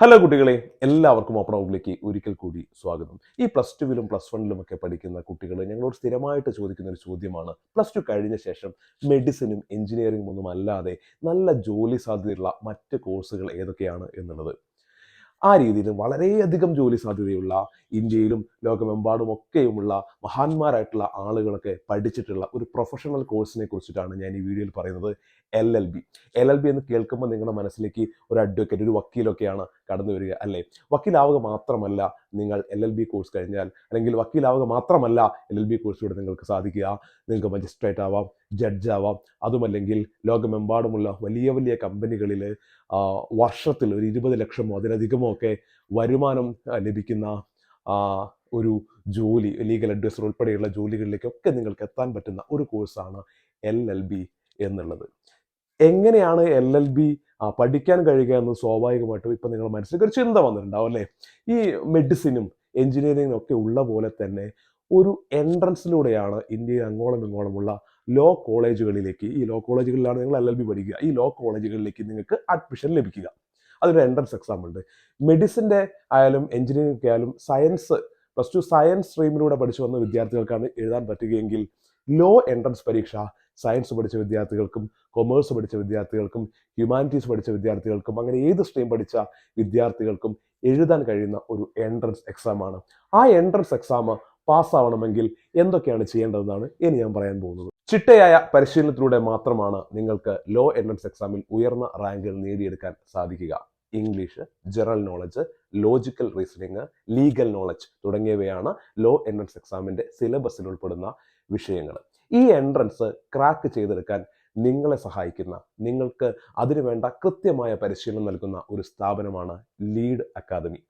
Hello കുട്ടികളെ. എല്ലാവർക്കും open ഔട്ടിലേക്ക് ഒരിക്കൽ കൂടി സ്വാഗതം. ഈ പ്ലസ് ടുവിലും പ്ലസ് വണ്ണിലും ഒക്കെ പഠിക്കുന്ന കുട്ടികൾ ഞങ്ങളോട് സ്ഥിരമായിട്ട് ചോദിക്കുന്ന ഒരു ചോദ്യമാണ്. പ്ലസ് ടു കഴിഞ്ഞ ശേഷം മെഡിസിനും എഞ്ചിനീയറിംഗും ഒന്നും അല്ലാതെ നല്ല ജോലി സാധ്യതയുള്ള മറ്റ് കോഴ്സുകൾ ഏതൊക്കെയാണ് എന്നുള്ളത്. ആ രീതിയിൽ വളരെയധികം ജോലി സാധ്യതയുള്ള ഇന്ത്യയിലും ലോകമെമ്പാടും ഒക്കെയുമുള്ള മഹാന്മാരായിട്ടുള്ള ആളുകളൊക്കെ പഠിച്ചിട്ടുള്ള ഒരു പ്രൊഫഷണൽ കോഴ്സിനെ കുറിച്ചിട്ടാണ് ഞാൻ ഈ വീഡിയോയിൽ പറയുന്നത്. L L B L L B എന്ന് കേൾക്കുമ്പോൾ നിങ്ങളുടെ മനസ്സിലേക്ക് ഒരു അഡ്വക്കേറ്റ് ഒരു വക്കീലൊക്കെയാണ് കടന്നു വരിക അല്ലേ? വക്കീലാവുക മാത്രമല്ല നിങ്ങൾ എൽ എൽ ബി കോഴ്സ് കഴിഞ്ഞാൽ അല്ലെങ്കിൽ വക്കീലാവുക മാത്രമല്ല എൽ എൽ ബി കോഴ്സിലൂടെ നിങ്ങൾക്ക് സാധിക്കുക. നിങ്ങൾക്ക് മജിസ്ട്രേറ്റ് ആവാം ജഡ്ജ് ആവാം. അതുമല്ലെങ്കിൽ ലോകമെമ്പാടുമുള്ള വലിയ വലിയ കമ്പനികളിൽ വർഷത്തിൽ ഒരു ഇരുപത് ലക്ഷമോ അതിലധികമോ ഒക്കെ വരുമാനം ലഭിക്കുന്ന ഒരു ജോലി ലീഗൽ അഡ്വൈസർ ഉൾപ്പെടെയുള്ള ജോലികളിലേക്കൊക്കെ നിങ്ങൾക്ക് എത്താൻ പറ്റുന്ന ഒരു കോഴ്സാണ് എൽ എൽ ബി എന്നുള്ളത്. എങ്ങനെയാണ് എൽ എൽ ബി പഠിക്കാൻ കഴിയുക എന്ന് സ്വാഭാവികമായിട്ടും ഇപ്പം നിങ്ങൾ മനസ്സിൽ ഒരു ചിന്ത വന്നിട്ടുണ്ടാവും അല്ലേ? ഈ മെഡിസിനും എഞ്ചിനീയറിംഗിനും ഒക്കെ ഉള്ള പോലെ തന്നെ ഒരു എൻട്രൻസിലൂടെയാണ് ഇന്ത്യയിൽ അങ്ങോളം ഇങ്ങോളമുള്ള ലോ കോളേജുകളിലേക്ക് ഈ ലോ കോളേജുകളിലാണ് നിങ്ങൾ എൽ എൽ ബി പഠിക്കുക. ഈ ലോ കോളേജുകളിലേക്ക് നിങ്ങൾക്ക് അഡ്മിഷൻ ലഭിക്കുക. അതൊരു എൻട്രൻസ് എക്സാം ഉണ്ട്. മെഡിസിന്റെ ആയാലും എഞ്ചിനീയറിംഗ് ഒക്കെ ആയാലും സയൻസ് പ്ലസ് ടു സയൻസ് സ്ട്രീമിലൂടെ പഠിച്ചു വന്ന വിദ്യാർത്ഥികൾക്കാണ് എഴുതാൻ പറ്റുകയെങ്കിൽ ലോ എൻട്രൻസ് പരീക്ഷ സയൻസ് പഠിച്ച വിദ്യാർത്ഥികൾക്കും കൊമേഴ്സ് പഠിച്ച വിദ്യാർത്ഥികൾക്കും ഹ്യൂമാനിറ്റീസ് പഠിച്ച വിദ്യാർത്ഥികൾക്കും അങ്ങനെ ഏത് സ്ട്രീം പഠിച്ച വിദ്യാർത്ഥികൾക്കും എഴുതാൻ കഴിയുന്ന ഒരു എൻട്രൻസ് എക്സാമാണ് ആ എൻട്രൻസ് എക്സാം പാസ്സാവണമെങ്കിൽ എന്തൊക്കെയാണ് ചെയ്യേണ്ടതെന്നാണ് ഇനി ഞാൻ പറയാൻ പോകുന്നത്. ചിട്ടയായ പരിശീലനത്തിലൂടെ മാത്രമാണ് നിങ്ങൾക്ക് ലോ എൻട്രൻസ് എക്സാമിൽ ഉയർന്ന റാങ്കുകൾ നേടിയെടുക്കാൻ സാധിക്കുക. English general knowledge logical reasoning legal knowledge തുടങ്ങിയവയാണ് ലോ എൻട്രൻസ് എക്സാമിന്റെ സിലബസിൽ ഉൾപ്പെടുന്ന വിഷയങ്ങൾ. ഈ എൻട്രൻസ് ക്രാക്ക് ചെയ്തെടുക്കാൻ നിങ്ങളെ സഹായിക്കുന്ന നിങ്ങൾക്ക് അതിനുവേണ്ട കൃത്യമായ പരിശീലനം നൽകുന്ന ഒരു സ്ഥാപനമാണ് lead academy.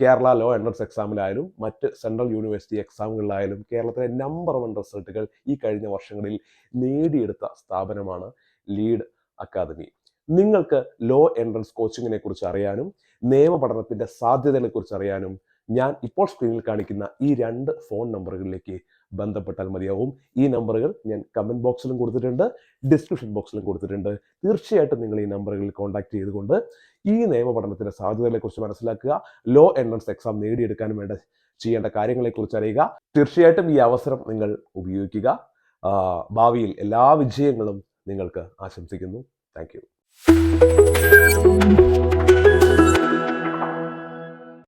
Kerala law entrance എക്സാമിലായാലും മറ്റ് സെൻട്രൽ യൂണിവേഴ്സിറ്റി എക്സാമുകളിലായാലും കേരളത്തിലെ നമ്പർ വൺ റിസൾട്ടുകൾ ഈ കഴിഞ്ഞ വർഷങ്ങളിൽ നേടിയെടുത്ത സ്ഥാപനമാണ് ലീഡ് അക്കാദമി. നിങ്ങൾക്ക് ലോ എൻട്രൻസ് കോച്ചിങ്ങിനെ കുറിച്ച് അറിയാനും നിയമ സാധ്യതകളെക്കുറിച്ച് സാധ്യതകളെ കുറിച്ച് അറിയാനും ഞാൻ ഇപ്പോൾ സ്ക്രീനിൽ കാണിക്കുന്ന ഈ രണ്ട് ഫോൺ നമ്പറുകളിലേക്ക് ബന്ധപ്പെട്ടാൽ മതിയാവും. ഈ നമ്പറുകൾ ഞാൻ കമന്റ് ബോക്സിലും കൊടുത്തിട്ടുണ്ട് ഡിസ്ക്രിപ്ഷൻ ബോക്സിലും കൊടുത്തിട്ടുണ്ട്. തീർച്ചയായിട്ടും നിങ്ങൾ ഈ നമ്പറുകളിൽ കോൺടാക്ട് ചെയ്തുകൊണ്ട് ഈ നിയമ സാധ്യതകളെക്കുറിച്ച് സാധ്യതകളെ മനസ്സിലാക്കുക ലോ എൻട്രൻസ് എക്സാം നേടിയെടുക്കാൻ വേണ്ട ചെയ്യേണ്ട കാര്യങ്ങളെക്കുറിച്ച് അറിയുക. തീർച്ചയായിട്ടും ഈ അവസരം നിങ്ങൾ ഉപയോഗിക്കുക. ഭാവിയിൽ എല്ലാ വിജയങ്ങളും നിങ്ങൾക്ക് ആശംസിക്കുന്നു. താങ്ക്